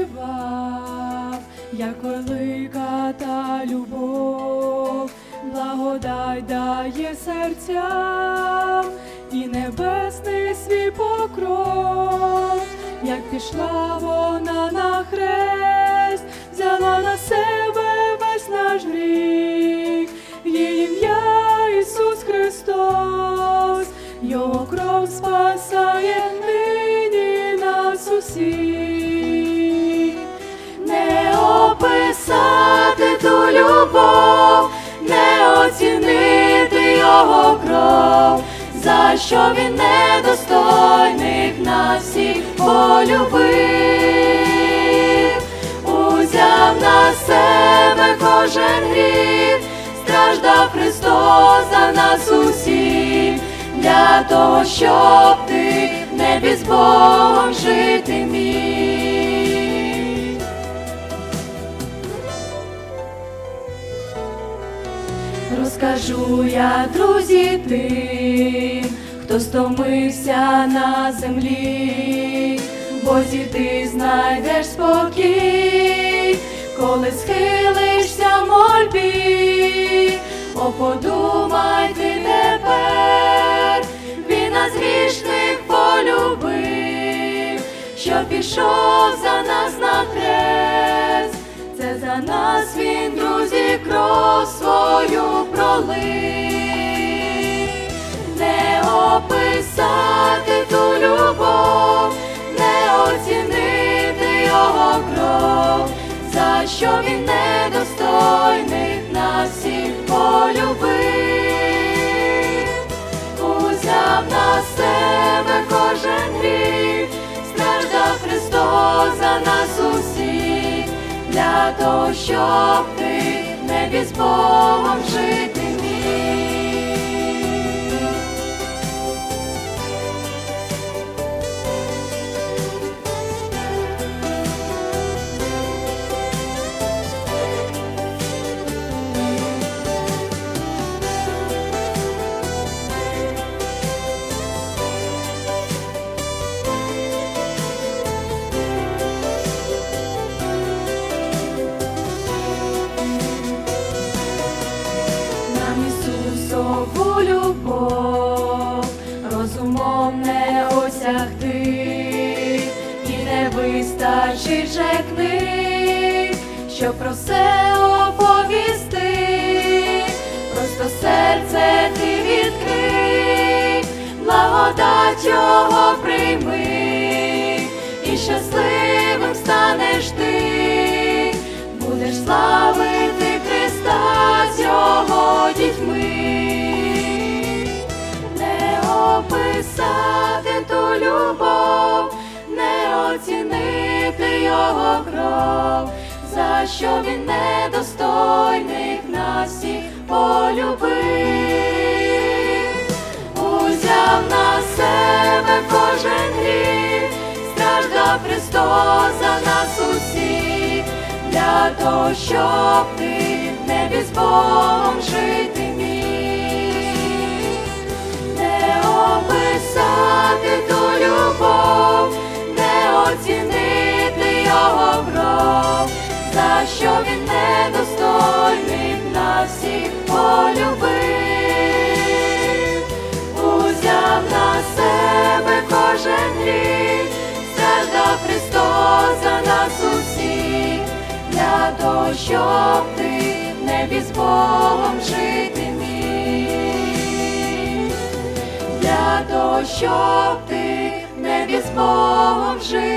Вам, як велика та любов, благодать дає серцям і небесний свій покров, як пішла вона на хрест, взяла на себе весь наш гріх, її ім'я Ісус Христос, Його кров спасає нині нас усіх. Описати ту любов, не оцінити його кров, за що він недостойних нас всіх полюбив, узяв на себе кожен гріх, страждав Христос за нас усіх, для того, щоб ти в небі з жити міг. Розкажу я, друзі, тим, хто стомився на землі, Бозі ти знайдеш спокій, коли схилишся мольбі, о, подумай ти тепер, він нас грішних полюбив, що пішов за нас на хрест. За нас він, друзі, кров свою пролив, не описати ту любов, не оцінити його кров, за що він недостойний нас всіх того, щоб ти в небі Богом жити міг. Не осягти, і не вистачить же книг, щоб про все оповісти, просто серце ти відкрий, благодать його прийми, і щасливим станеш ти, будеш славити Христа з його дітьми, ту любов, не оцінити його кров, за що він недостойних нас всіх полюбив, узяв на себе кожен гріх, страждав Христос за нас усіх, для того, щоб ти в небі з Богом жити за що він недостойний нас всіх полюбив, узяв на себе кожен гріх, страждав Христос за нас усіх, для того, щоб ти в небі з Богом жити міг, для того, щоб ти в небі з Богом жити.